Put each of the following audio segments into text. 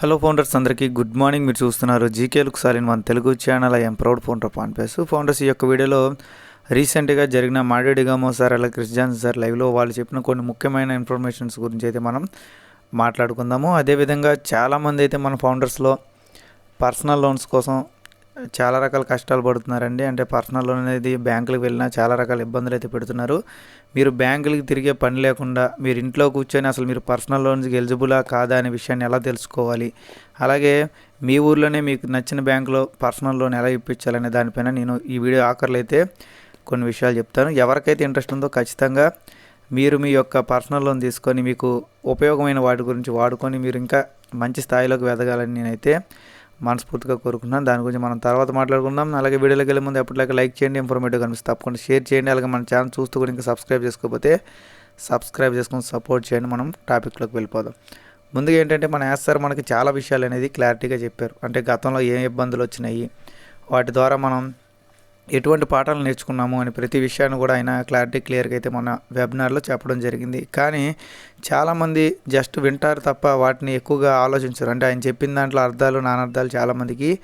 Hello founders అందరికీ good morning మీరు చూస్తున్నారు జీకేలకు సాలిన్ మన Telugu channel I'm proud founder pan పేస్ ఫౌండర్స్ ఈ యొక్క వీడియోలో రీసెంట్గా జరిగిన మాడేడిగామో సార్ అలా క్రిస్టియన్ సార్ లైవ్లో వాళ్ళు చెప్పిన కొన్ని ముఖ్యమైన ఇన్ఫర్మేషన్స్ గురించి అయితే మనం మాట్లాడుకుందాము. అదేవిధంగా చాలామంది అయితే మన ఫౌండర్స్లో పర్సనల్ లోన్స్ కోసం చాలా రకాల కష్టాలు పడుతున్నారండి. అంటే పర్సనల్ లోన్ అనేది బ్యాంకులకు వెళ్ళినా చాలా రకాల ఇబ్బందులు అయితే పెడుతున్నారు. మీరు బ్యాంకులకి తిరిగే పని లేకుండా మీరు ఇంట్లో కూర్చొని అసలు మీరు పర్సనల్ లోన్స్కి ఎలిజిబులా కాదా అనే విషయాన్ని ఎలా తెలుసుకోవాలి? అలాగే మీ ఊర్లోనే మీకు నచ్చిన బ్యాంకులో పర్సనల్ లోన్ ఎలా ఇప్పించాలనే దానిపైన నేను ఈ వీడియో ఆఖర్లు అయితే కొన్ని విషయాలు చెప్తాను. ఎవరికైతే ఇంట్రెస్ట్ ఉందో ఖచ్చితంగా మీరు మీ యొక్క పర్సనల్ లోన్ తీసుకొని మీకు ఉపయోగమైన వాటి గురించి వాడుకొని మీరు ఇంకా మంచి స్థాయిలోకి ఎదగాలని నేనైతే మనస్ఫూర్తిగా కోరుకున్నాను దాని గురించి మనం తర్వాత మాట్లాడుకుందాం. అలాగే వీడియోలోకి వెళ్ళే ముందు ఎప్పటిలాగా లైక్ చేయండి ఇన్ఫర్మేటివ్ కనిపిస్తే తప్పకుండా షేర్ చేయండి. అలాగే మన ఛానల్ చూస్తూ కూడా ఇంకా సబ్స్క్రైబ్ చేసుకోకపోతే సబ్స్క్రైబ్ చేసుకొని సపోర్ట్ చేయండి. మనం టాపిక్లోకి వెళ్ళిపోదాం. ముందుగా ఏంటంటే మన యాస్ సార్ మనకి చాలా విషయాలు అనేది క్లారిటీగా చెప్పారు. అంటే గతంలో ఏ ఇబ్బందులు వచ్చినాయి వాటి ద్వారా మనం ఎటువంటి పాఠాలు నేర్చుకున్నాము అని ప్రతి విషయాన్ని కూడా ఆయన క్లారిటీ క్లియర్గా అయితే మన వెబినార్లో చెప్పడం జరిగింది. కానీ చాలామంది జస్ట్ వింటారు తప్ప వాటిని ఎక్కువగా ఆలోచించరు. అంటే ఆయన చెప్పిన దాంట్లో అర్థాలు నానర్థాలు చాలామందికి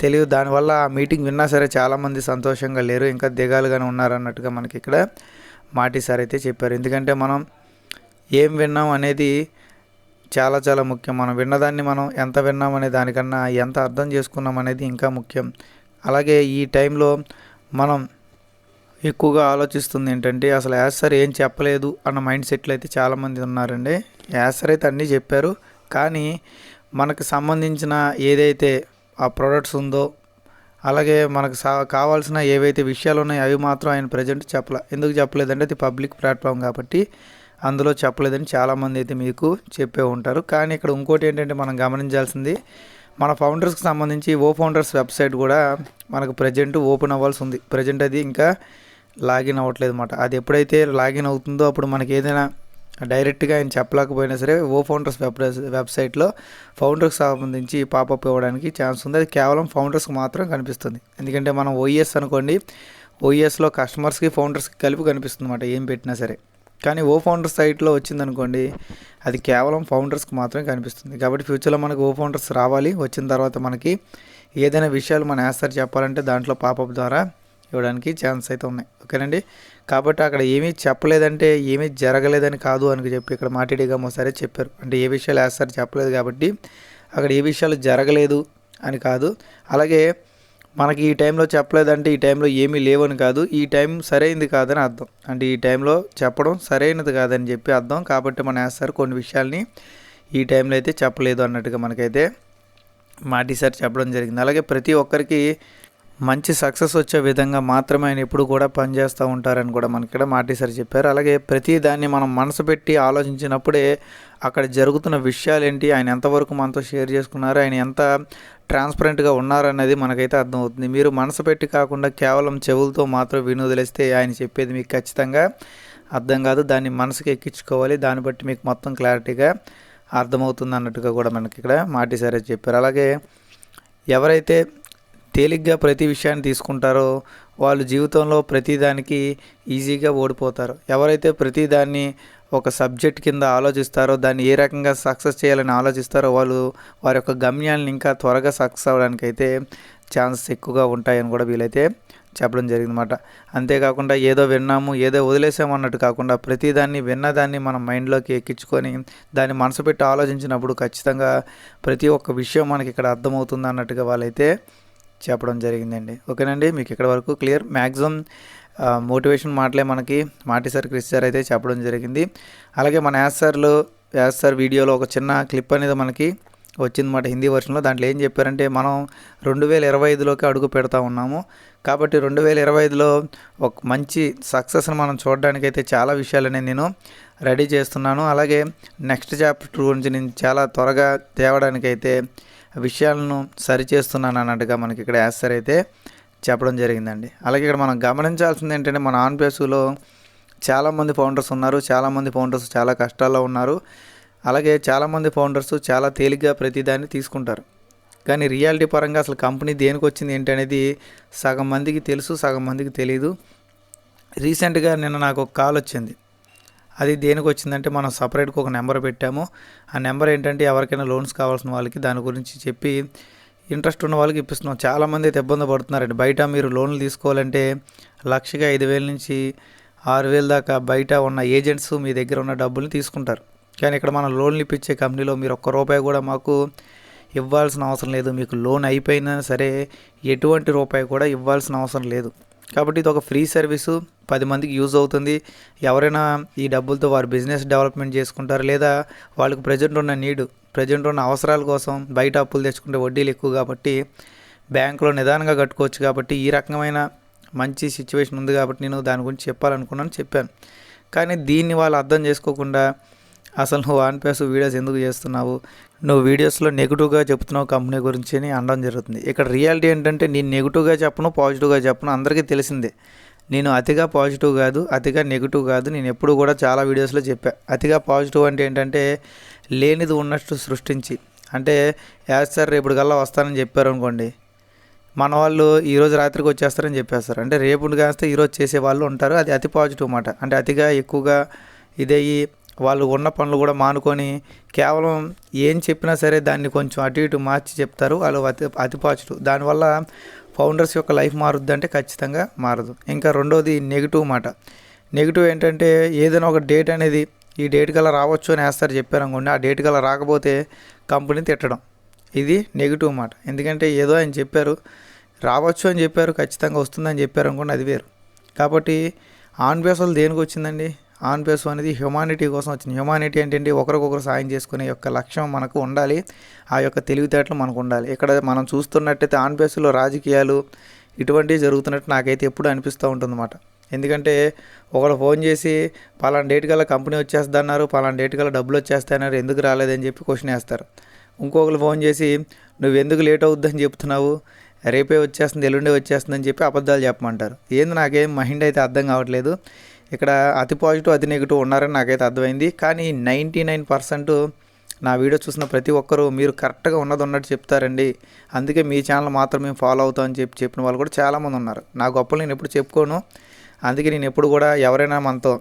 తెలియదు. దానివల్ల ఆ మీటింగ్ విన్నా సరే చాలామంది సంతోషంగా లేరు. ఇంకా దిగాలుగానే ఉన్నారు అన్నట్టుగా మనకి ఇక్కడ మాటి సార్ అయితే చెప్పారు. ఎందుకంటే మనం ఏం విన్నాం అనేది చాలా చాలా ముఖ్యం. మనం విన్నదాన్ని మనం ఎంత విన్నాం అనే దానికన్నా ఎంత అర్థం చేసుకున్నాం అనేది ఇంకా ముఖ్యం. అలాగే ఈ టైంలో మనం ఎక్కువగా ఆలోచిస్తుంది ఏంటంటే అసలు యాసర్ ఏం చెప్పలేదు అన్న మైండ్ సెట్లు అయితే చాలామంది ఉన్నారండి. యాసర్ అయితే అన్నీ చెప్పారు. కానీ మనకు సంబంధించిన ఏదైతే ఆ ప్రొడక్ట్స్ ఉందో అలాగే మనకు సా కావాల్సిన ఏవైతే విషయాలు ఉన్నాయో అవి మాత్రం ఆయన ప్రజెంట్ చెప్పలే ఎందుకు చెప్పలేదంటే అది పబ్లిక్ ప్లాట్ఫామ్ కాబట్టి అందులో చెప్పలేదని చాలామంది అయితే మీకు చెప్పే ఉంటారు. కానీ ఇక్కడ ఇంకోటి ఏంటంటే మనం గమనించాల్సింది మన ఫౌండర్స్కి సంబంధించి ఓ ఫౌండర్స్ వెబ్సైట్ కూడా మనకు ప్రజెంట్ ఓపెన్ అవ్వాల్సి ఉంది ప్రజెంట్ అది ఇంకా లాగిన్ అవ్వట్లేదు అనమాట అది ఎప్పుడైతే లాగిన్ అవుతుందో అప్పుడు మనకి ఏదైనా డైరెక్ట్గా ఆయన చెప్పలేకపోయినా సరే ఓ ఫౌండర్స్ వెబ్ వెబ్సైట్లో ఫౌండర్స్కి సంబంధించి పాపప్ ఇవ్వడానికి ఛాన్స్ ఉంది. అది కేవలం ఫౌండర్స్కి మాత్రం కనిపిస్తుంది. ఎందుకంటే మనం ఓఈఎస్ అనుకోండి ఓఈఎస్లో కస్టమర్స్కి ఫౌండర్స్కి కలిపి కనిపిస్తుంది అనమాట ఏం పెట్టినా సరే. కానీ ఓ ఫౌండర్ సైట్లో వచ్చిందనుకోండి అది కేవలం ఫౌండర్స్కి మాత్రమే కనిపిస్తుంది. కాబట్టి ఫ్యూచర్లో మనకు ఓ ఫౌండర్స్ రావాలి వచ్చిన తర్వాత మనకి ఏదైనా విషయాలు మన యాసర్ చెప్పాలంటే దాంట్లో పాపప్ ద్వారా ఇవ్వడానికి ఛాన్స్ అయితే ఉన్నాయి. ఓకేనండి? కాబట్టి అక్కడ ఏమీ చెప్పలేదంటే ఏమీ జరగలేదని కాదు అని చెప్పి ఇక్కడ మాట్లాడిగా సరే చెప్పారు. అంటే ఏ విషయాలు యాసర్ చెప్పలేదు కాబట్టి అక్కడ ఏ విషయాలు జరగలేదు అని కాదు. అలాగే మనకి ఈ టైంలో చెప్పలేదంటే ఈ టైంలో ఏమీ లేవని కాదు. ఈ టైం సరైనది కాదని అర్థం. అంటే ఈ టైంలో చెప్పడం సరైనది కాదని చెప్పి అర్థం. కాబట్టి మన వేస్తారు కొన్ని విషయాల్ని. ఈ టైంలో అయితే చెప్పలేదు అన్నట్టుగా మనకైతే మాటి సార్ చెప్పడం జరిగింది. అలాగే ప్రతి ఒక్కరికి మంచి సక్సెస్ వచ్చే విధంగా మాత్రమే ఆయన ఎప్పుడు కూడా పనిచేస్తూ ఉంటారని కూడా మనకి ఇక్కడ మాటి సార్ చెప్పారు. అలాగే ప్రతి దాన్ని మనం మనసు పెట్టి ఆలోచించినప్పుడే అక్కడ జరుగుతున్న విషయాలు ఏంటి ఆయన ఎంతవరకు మనతో షేర్ చేసుకున్నారు ఆయన ఎంత ట్రాన్స్పరెంట్గా ఉన్నారన్నది మనకైతే అర్థమవుతుంది. మీరు మనసు పెట్టి కాకుండా కేవలం చెవులతో మాత్రం వినోదలేస్తే ఆయన చెప్పేది మీకు ఖచ్చితంగా అర్థం కాదు. దాన్ని మనసుకి ఎక్కించుకోవాలి. దాన్ని బట్టి మీకు మొత్తం క్లారిటీగా అర్థమవుతుంది అన్నట్టుగా కూడా మనకి ఇక్కడ మాటి చెప్పారు. అలాగే ఎవరైతే తేలిగ్గా ప్రతి విషయాన్ని తీసుకుంటారో వాళ్ళు జీవితంలో ప్రతిదానికి ఈజీగా ఓడిపోతారు. ఎవరైతే ప్రతిదాన్ని ఒక సబ్జెక్ట్ కింద ఆలోచిస్తారో దాన్ని ఏ రకంగా సక్సెస్ చేయాలని ఆలోచిస్తారో వాళ్ళు వారి యొక్క గమ్యాలను ఇంకా త్వరగా సక్సెస్ అవ్వడానికి అయితే ఛాన్సెస్ ఎక్కువగా ఉంటాయని కూడా వీలైతే చెప్పడం జరిగిందన్నమాట. అంతేకాకుండా ఏదో విన్నాము ఏదో వదిలేసాము అన్నట్టు కాకుండా ప్రతిదాన్ని విన్నదాన్ని మనం మైండ్లోకి ఎక్కించుకొని దాన్ని మనసు పెట్టి ఆలోచించినప్పుడు ఖచ్చితంగా ప్రతి ఒక్క విషయం మనకి ఇక్కడ అర్థమవుతుంది అన్నట్టుగా వాళ్ళైతే చెప్పడం జరిగిందండి. ఓకేనండి? మీకు ఇక్కడ వరకు క్లియర్. మ్యాక్సిమం మోటివేషన్ మాటలే మనకి మాటి సార్ క్రిస్ సార్ అయితే చెప్పడం జరిగింది. అలాగే మన యాస్ సార్లో యాస్ సార్ వీడియోలో ఒక చిన్న క్లిప్ అనేది మనకి వచ్చిందన్నమాట హిందీ వర్షన్లో. దాంట్లో ఏం చెప్పారంటే మనం రెండు వేల ఇరవై ఐదులోకి అడుగు పెడతా ఉన్నాము. కాబట్టి రెండు వేల ఇరవై ఐదులో ఒక మంచి సక్సెస్ని మనం చూడడానికి అయితే చాలా విషయాలని నేను రెడీ చేస్తున్నాను. అలాగే నెక్స్ట్ చాప్టర్ గురించి నేను చాలా త్వరగా తేవడానికి అయితే విషయాలను సరిచేస్తున్నాను అన్నట్టుగా మనకి ఇక్కడ యాసర్ అయితే చెప్పడం జరిగిందండి. అలాగే ఇక్కడ మనం గమనించాల్సింది ఏంటంటే మన ఆన్ పేసులో చాలామంది ఫౌండర్స్ ఉన్నారు చాలామంది ఫౌండర్స్ చాలా కష్టాల్లో ఉన్నారు అలాగే చాలామంది ఫౌండర్స్ చాలా తేలిగ్గా ప్రతిదాన్ని తీసుకుంటారు. కానీ రియాలిటీ పరంగా అసలు కంపెనీ దేనికి వచ్చింది ఏంటి అనేది సగం మందికి తెలుసు సగం మందికి తెలియదు రీసెంట్గా నిన్న నాకు ఒక కాల్ వచ్చింది. అది దేనికి వచ్చిందంటే మనం సపరేట్గా ఒక నెంబర్ పెట్టాము. ఆ నెంబర్ ఏంటంటే ఎవరికైనా లోన్స్ కావాల్సిన వాళ్ళకి దాని గురించి చెప్పి ఇంట్రెస్ట్ ఉన్న వాళ్ళకి ఇప్పిస్తున్నాం. చాలామంది అయితే ఇబ్బంది పడుతున్నారండి. బయట మీరు లోన్లు తీసుకోవాలంటే లక్షగా ఐదు వేల నుంచి ఆరు వేల దాకా బయట ఉన్న ఏజెంట్స్ మీ దగ్గర ఉన్న డబ్బుల్ని తీసుకుంటారు. కానీ ఇక్కడ మనం లోన్లు ఇప్పించే కంపెనీలో మీరు ఒక్క రూపాయి కూడా మాకు ఇవ్వాల్సిన అవసరం లేదు. మీకు లోన్ అయిపోయినా సరే ఎటువంటి రూపాయి కూడా ఇవ్వాల్సిన అవసరం లేదు. కాబట్టి ఇది ఒక ఫ్రీ సర్వీసు పది మందికి యూజ్ అవుతుంది. ఎవరైనా ఈ డబ్బులతో వారు బిజినెస్ డెవలప్మెంట్ చేసుకుంటారు లేదా వాళ్ళకి ప్రజెంట్ ఉన్న నీడు ప్రజెంట్ ఉన్న అవసరాల కోసం బయట అప్పులు తెచ్చుకుంటే వడ్డీలు ఎక్కువ కాబట్టి బ్యాంకులో నిదానంగా కట్టుకోవచ్చు కాబట్టి ఈ రకమైన మంచి సిచ్యువేషన్ ఉంది కాబట్టి నేను దాని గురించి చెప్పాలనుకున్నాను చెప్పాను. కానీ దీన్ని వాళ్ళు అర్థం చేసుకోకుండా అసలు నువ్వు ఆన్ పేస్ వీడియోస్ ఎందుకు చేస్తున్నావు? నువ్వు వీడియోస్లో నెగిటివ్గా చెప్తున్నావు కంపెనీ గురించి అని అనడం జరుగుతుంది. ఇక్కడ రియాలిటీ ఏంటంటే నేను నెగిటివ్గా చెప్పను పాజిటివ్గా చెప్పను అందరికీ తెలిసిందే. నేను అతిగా పాజిటివ్ కాదు అతిగా నెగిటివ్ కాదు నేను ఎప్పుడు కూడా చాలా వీడియోస్లో చెప్పా. అతిగా పాజిటివ్ అంటే ఏంటంటే లేనిది ఉన్నట్టు సృష్టించి. అంటే యాజ్ సార్ రేపు కల్లా వస్తానని చెప్పారు అనుకోండి మన వాళ్ళు ఈరోజు రాత్రికి వచ్చేస్తారని చెప్పేస్తారు. అంటే రేపు కాస్తే ఈరోజు చేసే వాళ్ళు ఉంటారు అది అతి పాజిటివ్ మాట. అంటే అతిగా ఎక్కువగా ఇదయ్యి వాళ్ళు ఉన్న పనులు కూడా మానుకొని కేవలం ఏం చెప్పినా సరే దాన్ని కొంచెం అటు ఇటు మార్చి చెప్తారు. వాళ్ళు అతి అతిపాచుడు. దానివల్ల ఫౌండర్స్ యొక్క లైఫ్ మారుద్ది అంటే ఖచ్చితంగా మారదు. ఇంకా రెండోది నెగిటివ్ మాట. నెగిటివ్ ఏంటంటే ఏదైనా ఒక డేట్ అనేది ఈ డేట్ కల్లా రావచ్చు అని వేస్తారు చెప్పారు అనుకోండి. ఆ డేట్ కల్లా రాకపోతే కంపెనీ తిట్టడం. ఇది నెగిటివ్ మాట. ఎందుకంటే ఏదో ఆయన చెప్పారు. రావచ్చు అని చెప్పారు. ఖచ్చితంగా వస్తుందని చెప్పారు అనుకోండి అది వేరు. కాబట్టి ఆన్ బేస్ వాళ్ళు దేనికి వచ్చిందండి? ఆన్ బేస్ అనేది హ్యుమానిటీ కోసం వచ్చింది. హ్యుమానిటీ ఏంటంటే ఒకరికొకరు సాయం చేసుకునే యొక్క లక్ష్యం మనకు ఉండాలి. ఆ యొక్క తెలివితేటలు మనకు ఉండాలి. ఇక్కడ మనం చూస్తున్నట్టయితే ఆన్ బేస్లో రాజకీయాలు ఇటువంటివి జరుగుతున్నట్టు నాకైతే ఎప్పుడు అనిపిస్తూ ఉంటుందన్నమాట. ఎందుకంటే ఒకడు ఫోన్ చేసి పలానా డేట్ కల్లా కంపెనీ వచ్చేద్దన్నారు పలానా డేట్ కల్లా డబ్బులు వచ్చేస్తాయన్నారు ఎందుకు రాలేదని చెప్పి క్వశ్చన్ వేస్తారు. ఇంకొకరు ఫోన్ చేసి నువ్వు ఎందుకు లేట్ అవుద్దని చెప్తున్నావు? రేపే వచ్చేస్తుంది ఎల్లుండే వచ్చేస్తుంది అని చెప్పి అబద్ధాలు చెప్పమంటారు. ఏంది నాకేం మైండ్ అయితే అర్థం కావట్లేదు. ఇక్కడ అతి పాజిటివ్ అతి నెగిటివ్ ఉన్నారని నాకైతే అర్థమైంది. కానీ నైంటీ నైన్ పర్సెంట్ నా వీడియో చూసిన ప్రతి ఒక్కరూ మీరు కరెక్ట్గా ఉన్నది ఉన్నట్టు చెప్తారండి. అందుకే మీ ఛానల్ మాత్రం మేము ఫాలో అవుతామని చెప్పి చెప్పిన వాళ్ళు కూడా చాలామంది ఉన్నారు. నా గొప్పలు నేను ఎప్పుడు చెప్పుకోను. అందుకే నేను ఎప్పుడు కూడా ఎవరైనా మనతో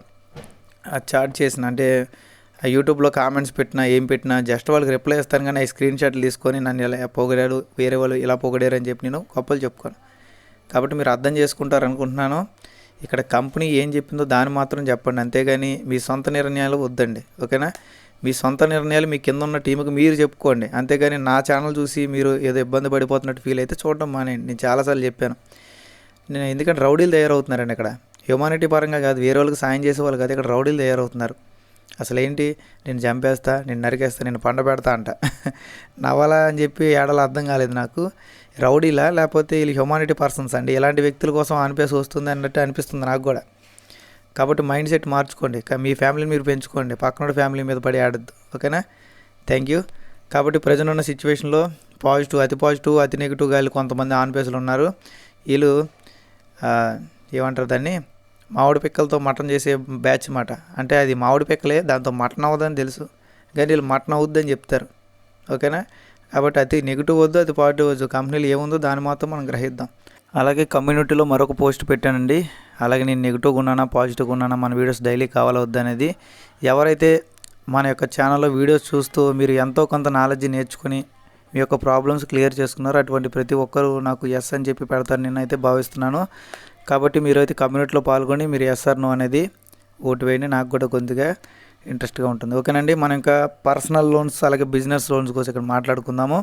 చాట్ చేసిన అంటే ఆ యూట్యూబ్లో కామెంట్స్ పెట్టినా ఏం పెట్టినా జస్ట్ వాళ్ళకి రిప్లై ఇస్తాను కానీ ఆ స్క్రీన్ షాట్లు తీసుకొని నన్ను ఇలా పొగిడాడు వేరే వాళ్ళు ఇలా పొగిడారు అని చెప్పి నేను గొప్పలు చెప్పుకోను. కాబట్టి మీరు అర్థం చేసుకుంటారు అనుకుంటున్నాను ఇక్కడ కంపెనీ ఏం చెప్పిందో దాన్ని మాత్రం చెప్పండి. అంతేగాని మీ సొంత నిర్ణయాలు వద్దండి. ఓకేనా? మీ సొంత నిర్ణయాలు మీ కింద ఉన్న టీంకి మీరు చెప్పుకోండి. అంతేగాని నా ఛానల్ చూసి మీరు ఏదో ఇబ్బంది పడిపోతున్నట్టు ఫీల్ అయితే చూడడం మానేయండి. నేను చాలాసార్లు చెప్పాను. నేను ఎందుకంటే రౌడీలు తయారవుతున్నారండి ఇక్కడ. హ్యూమానిటీ పరంగా కాదు వేరే వాళ్ళకి సాయం చేసే వాళ్ళు కాదు. ఇక్కడ రౌడీలు తయారవుతున్నారు. అసలేంటి? నేను చంపేస్తా నేను నరికేస్తా నేను పండ పెడతా అంట. నవ్వాలా అని చెప్పి ఏడాల అర్థం కాలేదు నాకు. రౌడీలా? లేకపోతే వీళ్ళు హ్యూమానిటీ పర్సన్స్ అండి? ఇలాంటి వ్యక్తుల కోసం అనిపేసి వస్తుంది అన్నట్టు అనిపిస్తుంది నాకు కూడా. కాబట్టి మైండ్ సెట్ మార్చుకోండి. మీ ఫ్యామిలీని మీరు పెంచుకోండి. పక్కన ఫ్యామిలీ మీద పడి ఆడద్దు. ఓకేనా? Thank you. కాబట్టి ప్రజెంట్ ఉన్న సిచ్యువేషన్లో పాజిటివ్ అతి పాజిటివ్ అతి నెగిటివ్ గాలి కొంతమంది ఆన్పేసులు ఉన్నారు. వీళ్ళు ఏమంటారు దాన్ని? మామిడి పిక్కలతో మటన్ చేసే బ్యాచ్ మాట. అంటే అది మామిడి పిక్కలే దాంతో మటన్ అవ్వదని తెలుసు. కానీ వీళ్ళు మటన్ అవుద్దని చెప్తారు. ఓకేనా? కాబట్టి అది నెగిటివ్ వద్దు అది పాజిటివ్ వద్దు. కంపెనీలు ఏముందో దాన్ని మాత్రం మనం గ్రహిద్దాం. అలాగే కమ్యూనిటీలో మరొక పోస్ట్ పెట్టానండి. అలాగే నేను నెగిటివ్గా ఉన్నానా పాజిటివ్గా ఉన్నానా మన వీడియోస్ డైలీ కావాలా వద్దనేది ఎవరైతే మన యొక్క ఛానల్లో వీడియోస్ చూస్తూ మీరు ఎంతో కొంత నాలెడ్జ్ నేర్చుకుని మీ యొక్క ప్రాబ్లమ్స్ క్లియర్ చేసుకున్నారు అటువంటి ప్రతి ఒక్కరూ నాకు ఎస్ అని చెప్పి పెడతారు నేనైతే భావిస్తున్నాను. కాబట్టి మీరైతే కమ్యూనిటీలో పాల్గొని మీరు ఎస్ఆర్ నో అనేది ఓటు వేయండి. నాకు కూడా కొద్దిగా ఇంట్రెస్ట్గా ఉంటుంది. ఓకేనండి? మనం ఇంకా పర్సనల్ లోన్స్ అలాగే బిజినెస్ లోన్స్ కోసం ఇక్కడ మాట్లాడుకుందాము.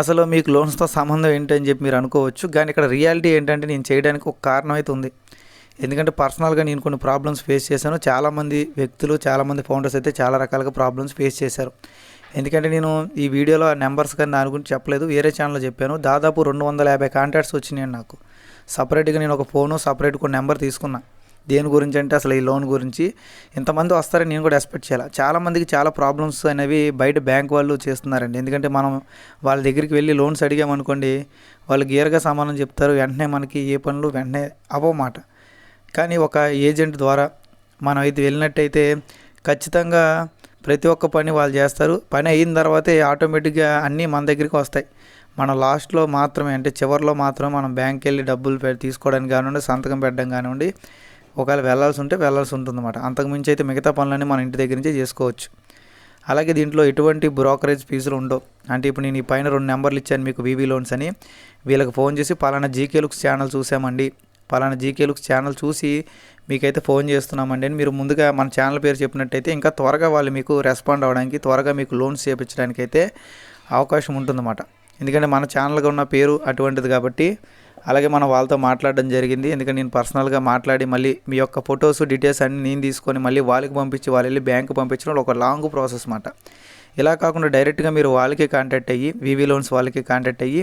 అసలు మీకు లోన్స్తో సంబంధం ఏంటని చెప్పి మీరు అనుకోవచ్చు. కానీ ఇక్కడ రియాలిటీ ఏంటంటే నేను చేయడానికి ఒక కారణం అయితే ఉంది. ఎందుకంటే పర్సనల్గా నేను కొన్ని ప్రాబ్లమ్స్ ఫేస్ చేశాను. చాలామంది వ్యక్తులు చాలామంది ఫౌండర్స్ అయితే చాలా రకాలుగా ప్రాబ్లమ్స్ ఫేస్ చేశారు. ఎందుకంటే నేను ఈ వీడియోలో ఆ నెంబర్స్ కానీ దాని గురించి చెప్పలేదు. వేరే ఛానల్లో చెప్పాను. దాదాపు రెండు వందల యాభై కాంటాక్ట్స్ వచ్చినాయి నాకు. సపరేట్గా నేను ఒక ఫోను సపరేట్గా ఒక నెంబర్ తీసుకున్నా. దేని గురించి అంటే అసలు ఈ లోన్ గురించి. ఇంతమంది వస్తారని నేను కూడా ఎక్స్పెక్ట్ చేయాలి. చాలామందికి చాలా ప్రాబ్లమ్స్ అనేవి బయట బ్యాంక్ వాళ్ళు చేస్తున్నారండి. ఎందుకంటే మనం వాళ్ళ దగ్గరికి వెళ్ళి లోన్స్ అడిగామనుకోండి వాళ్ళు గీరగా సమానం చెప్తారు వెంటనే మనకి ఏ పనులు వెంటనే అవ్వమాట కానీ ఒక ఏజెంట్ ద్వారా మనం అయితే వెళ్ళినట్టయితే ఖచ్చితంగా ప్రతి ఒక్క పని వాళ్ళు చేస్తారు. పని అయిన తర్వాతే ఆటోమేటిక్గా అన్నీ మన దగ్గరికి వస్తాయి. మన లాస్ట్లో మాత్రమే అంటే చివరిలో మాత్రం మనం బ్యాంక్కి వెళ్ళి డబ్బులు తీసుకోవడానికి కానివ్వండి సంతకం పెట్టడం కానివ్వండి ఒకవేళ వెళ్ళాల్సి ఉంటే వెళ్ళాల్సి ఉంటుందన్నమాట. అంతకుమించి అయితే మిగతా పనులన్నీ మన ఇంటి దగ్గర నుంచే చేసుకోవచ్చు. అలాగే దీంట్లో ఎటువంటి బ్రోకరేజ్ ఫీజులు ఉండవు. అంటే ఇప్పుడు నేను ఈ పైన రెండు నెంబర్లు ఇచ్చాను మీకు వీవీ లోన్స్ అని. వీళ్ళకి ఫోన్ చేసి పలానా జీకే లుక్స్ ఛానల్ చూసామండి. పలానా జీకే లుక్స్ ఛానల్ చూసి మీకైతే ఫోన్ చేస్తున్నామండి అని మీరు ముందుగా మన ఛానల్ పేరు చెప్పినట్టయితే ఇంకా త్వరగా వాళ్ళు మీకు రెస్పాండ్ అవ్వడానికి త్వరగా మీకు లోన్స్ చేయించడానికి అయితే అవకాశం ఉంటుందన్నమాట. ఎందుకంటే మన ఛానల్గా ఉన్న పేరు అటువంటిది కాబట్టి అలాగే మనం వాళ్ళతో మాట్లాడడం జరిగింది. ఎందుకంటే నేను పర్సనల్గా మాట్లాడి మళ్ళీ మీ యొక్క ఫొటోస్ డీటెయిల్స్ అన్ని నేను తీసుకొని మళ్ళీ వాళ్ళకి పంపించి వాళ్ళు వెళ్ళి బ్యాంకు పంపించడం ఒక లాంగ్ ప్రాసెస్ అన్నమాట. ఇలా కాకుండా డైరెక్ట్గా మీరు వాళ్ళకి కాంటాక్ట్ అయ్యి వివి లోన్స్ వాళ్ళకి కాంటాక్ట్ అయ్యి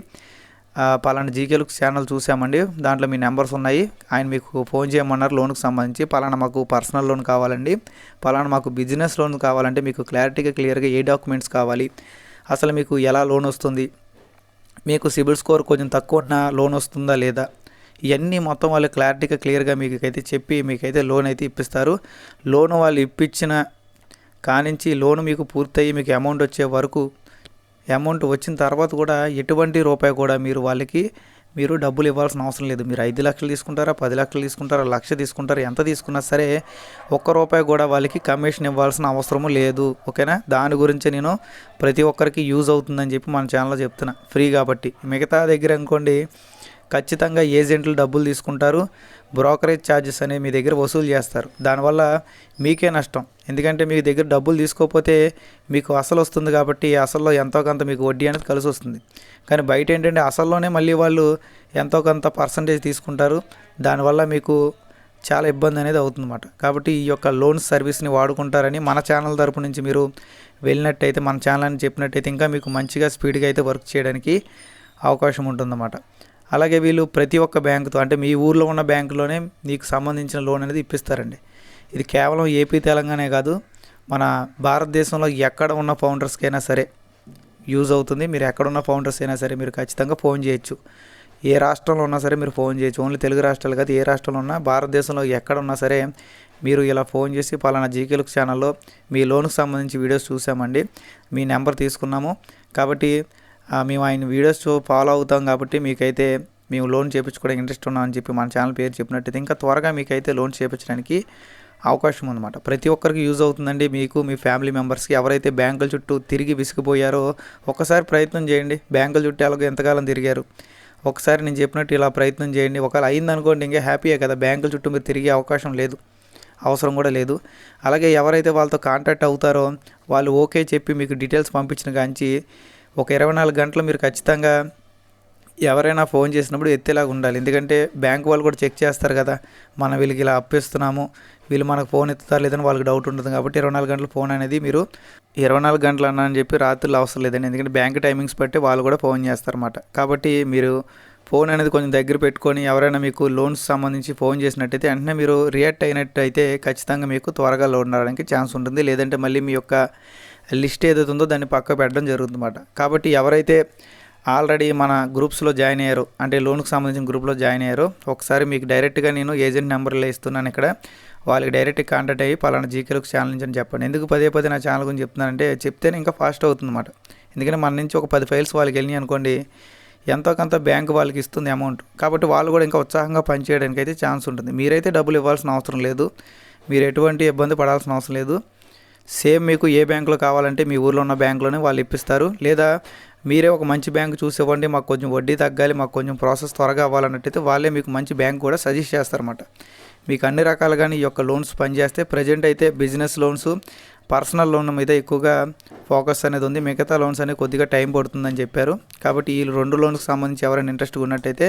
పలానా జీకేలకు ఛానల్ చూసామండి. దాంట్లో మీ నెంబర్స్ ఉన్నాయి. ఆయన మీకు ఫోన్ చేయమన్నారు. లోన్కి సంబంధించి పలానా మాకు పర్సనల్ లోన్ కావాలండి. పలానా మాకు బిజినెస్ లోన్ కావాలంటే మీకు క్లారిటీగా క్లియర్గా ఏ డాక్యుమెంట్స్ కావాలి? అసలు మీకు ఎలా లోన్ వస్తుంది? మీకు సిబిల్ స్కోర్ కొంచెం తక్కువ ఉన్న లోన్ వస్తుందా లేదా? ఇవన్నీ మొత్తం వాళ్ళు క్లారిటీగా క్లియర్గా మీకు అయితే చెప్పి మీకైతే లోన్ అయితే ఇప్పిస్తారు. లోన్ వాళ్ళు ఇప్పించిన కానించి లోన్ మీకు పూర్తయి మీకు అమౌంట్ వచ్చే వరకు అమౌంట్ వచ్చిన తర్వాత కూడా ఎటువంటి రూపాయి కూడా మీరు వాళ్ళకి మీరు డబ్బులు ఇవ్వాల్సిన అవసరం లేదు. మీరు ఐదు లక్షలు తీసుకుంటారా పది లక్షలు తీసుకుంటారా లక్ష తీసుకుంటారా ఎంత తీసుకున్నా సరే ఒక్క రూపాయి కూడా వాళ్ళకి కమిషన్ ఇవ్వాల్సిన అవసరము లేదు. ఓకేనా? దాని గురించి నేను ప్రతి ఒక్కరికి యూజ్ అవుతుందని చెప్పి మన ఛానల్లో చెప్తున్నా. ఫ్రీ కాబట్టి. మిగతా దగ్గర అనుకోండి ఖచ్చితంగా ఏజెంట్లు డబ్బులు తీసుకుంటారు. బ్రోకరేజ్ ఛార్జెస్ అనేవి మీ దగ్గర వసూలు చేస్తారు. దానివల్ల మీకే నష్టం. ఎందుకంటే మీ దగ్గర డబ్బులు తీసుకోకపోతే మీకు అసలు వస్తుంది కాబట్టి అసల్లో ఎంతో కొంత మీకు వడ్డీ అనేది కలిసి వస్తుంది. కానీ బయట ఏంటంటే అసల్లోనే మళ్ళీ వాళ్ళు ఎంతో కొంత పర్సంటేజ్ తీసుకుంటారు. దానివల్ల మీకు చాలా ఇబ్బంది అనేది అవుతుందన్నమాట. కాబట్టి ఈ యొక్క లోన్ సర్వీస్ని వాడుకుంటారని మన ఛానల్ తరపు నుంచి మీరు వెళ్ళినట్టయితే మన ఛానల్ అని చెప్పినట్టయితే ఇంకా మీకు మంచిగా స్పీడ్గా అయితే వర్క్ చేయడానికి అవకాశం ఉంటుందన్నమాట. అలాగే వీళ్ళు ప్రతి ఒక్క బ్యాంకుతో అంటే మీ ఊర్లో ఉన్న బ్యాంకులోనే మీకు సంబంధించిన లోన్ అనేది ఇప్పిస్తారండి. ఇది కేవలం ఏపీ తెలంగాణే కాదు మన భారతదేశంలో ఎక్కడ ఉన్న ఫౌండర్స్కైనా సరే యూజ్ అవుతుంది. మీరు ఎక్కడున్న ఫౌండర్స్ అయినా సరే మీరు ఖచ్చితంగా ఫోన్ చేయొచ్చు. ఏ రాష్ట్రంలో ఉన్నా సరే మీరు ఫోన్ చేయొచ్చు. ఓన్లీ తెలుగు రాష్ట్రాలు కాదు ఏ రాష్ట్రంలో ఉన్నా భారతదేశంలో ఎక్కడ ఉన్నా సరే మీరు ఇలా ఫోన్ చేసి పలానా జీకేలుక్ ఛానల్లో మీ లోన్కు సంబంధించి వీడియోస్ చూసామండి. మీ నెంబర్ తీసుకున్నాము. కాబట్టి మేము ఆయన వీడియోస్ ఫాలో అవుతాం కాబట్టి మీకైతే మేము లోన్ చేయించుకోవడానికి ఇంట్రెస్ట్ ఉన్నామని చెప్పి మన ఛానల్ పేరు చెప్పినట్టయితే ఇంకా త్వరగా మీకైతే లోన్ చేయించడానికి అవకాశం ఉందన్నమాట. ప్రతి ఒక్కరికి యూజ్ అవుతుందండి. మీకు మీ ఫ్యామిలీ మెంబర్స్కి ఎవరైతే బ్యాంకుల చుట్టూ తిరిగి విసిగిపోయారో ఒకసారి ప్రయత్నం చేయండి. బ్యాంకుల చుట్టూ ఎలాగో ఎంతకాలం తిరిగారు? ఒకసారి నేను చెప్పినట్టు ఇలా ప్రయత్నం చేయండి. ఒకవేళ అయిందనుకోండి ఇంకా హ్యాపీయే కదా. బ్యాంకుల చుట్టూ మీరు తిరిగే అవకాశం లేదు. అవసరం కూడా లేదు. అలాగే ఎవరైతే వాళ్ళతో కాంటాక్ట్ అవుతారో వాళ్ళు ఓకే చెప్పి మీకు డీటెయిల్స్ పంపించిన కాంచి ఒక ఇరవై నాలుగు గంటలు మీరు ఖచ్చితంగా ఎవరైనా ఫోన్ చేసినప్పుడు ఎత్తేలాగా ఉండాలి. ఎందుకంటే బ్యాంక్ వాళ్ళు కూడా చెక్ చేస్తారు కదా మనం వీళ్ళకి ఇలా అప్పిస్తున్నాము వీళ్ళు మనకు ఫోన్ ఎత్తుతారు లేదని వాళ్ళకి డౌట్ ఉంటుంది. కాబట్టి ఇరవై నాలుగు గంటల ఫోన్ అనేది మీరు ఇరవై నాలుగు గంటలు అన్నా అని చెప్పి రాత్రులు అవసరం లేదండి. ఎందుకంటే బ్యాంక్ టైమింగ్స్ బట్టి వాళ్ళు కూడా ఫోన్ చేస్తారన్నమాట. కాబట్టి మీరు ఫోన్ అనేది కొంచెం దగ్గర పెట్టుకొని ఎవరైనా మీకు లోన్స్ సంబంధించి ఫోన్ చేసినట్టయితే వెంటనే మీరు రియాక్ట్ అయినట్టు అయితే ఖచ్చితంగా మీకు త్వరగా లోన్ రావడానికి ఛాన్స్ ఉంటుంది. లేదంటే మళ్ళీ మీ యొక్క లిస్ట్ ఏదైతే ఉందో దాన్ని పక్క పెట్టడం జరుగుతుందన్నమాట. కాబట్టి ఎవరైతే ఆల్రెడీ మన గ్రూప్స్లో జాయిన్ అయ్యారు అంటే లోన్కి సంబంధించిన గ్రూప్లో జాయిన్ అయ్యారు ఒకసారి మీకు డైరెక్ట్గా నేను ఏజెంట్ నెంబర్లో ఇస్తున్నాను ఇక్కడ. వాళ్ళకి డైరెక్ట్ కాంటాక్ట్ అయ్యి పలానా జీకేలకు ఛానల్ నుంచి అని చెప్పండి. ఎందుకు పదే పదే నా ఛానల్ గురించి చెప్తున్నానంటే చెప్తేనే ఇంకా ఫాస్ట్ అవుతుంది అన్నమాట ఎందుకంటే మన నుంచి ఒక పది ఫైల్స్ వాళ్ళకి వెళ్ళినాయి అనుకోండి ఎంతో కొంత బ్యాంక్ వాళ్ళకి ఇస్తుంది అమౌంట్. కాబట్టి వాళ్ళు కూడా ఇంకా ఉత్సాహంగా పనిచేయడానికి అయితే ఛాన్స్ ఉంటుంది. మీరైతే డబ్బులు ఇవ్వాల్సిన అవసరం లేదు. మీరు ఎటువంటి ఇబ్బంది పడాల్సిన అవసరం లేదు. సేమ్ మీకు ఏ బ్యాంకులో కావాలంటే మీ ఊర్లో ఉన్న బ్యాంకులోనే వాళ్ళు ఇప్పిస్తారు. లేదా మీరే ఒక మంచి బ్యాంక్ చూసి ఇవ్వండి మాకు కొంచెం వడ్డీ తగ్గాలి మాకు కొంచెం ప్రాసెస్ త్వరగా అవ్వాలన్నట్టయితే వాళ్ళే మీకు మంచి బ్యాంక్ కూడా సజెస్ట్ చేస్తారన్నమాట. మీకు అన్ని రకాలుగానే ఈ యొక్క లోన్స్ పనిచేస్తే ప్రజెంట్ అయితే బిజినెస్ లోన్స్ పర్సనల్ లోన్ మీద ఎక్కువగా ఫోకస్ అనేది ఉంది. మిగతా లోన్స్ అనేది కొద్దిగా టైం పడుతుందని చెప్పారు. కాబట్టి ఈ రెండు లోన్స్కి సంబంధించి ఎవరైనా ఇంట్రెస్ట్ ఉన్నట్టయితే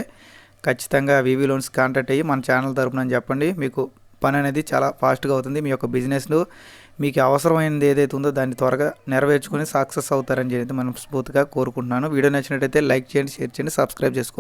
ఖచ్చితంగా వివి లోన్స్ కాంటాక్ట్ అయ్యి మన ఛానల్ తరపున చెప్పండి. మీకు పని అనేది చాలా ఫాస్ట్గా అవుతుంది. మీ యొక్క బిజినెస్ను మీకు అవసరమైనది ఏదైతే ఉందో దాన్ని త్వరగా నెరవేర్చుకొని సక్సెస్ అవుతారని చెప్పి మనం స్ఫూర్తిగా కోరుకుంటున్నాను. వీడియో నచ్చినట్టయితే లైక్ చేయండి షేర్ చేయండి సబ్స్క్రైబ్ చేసుకోండి.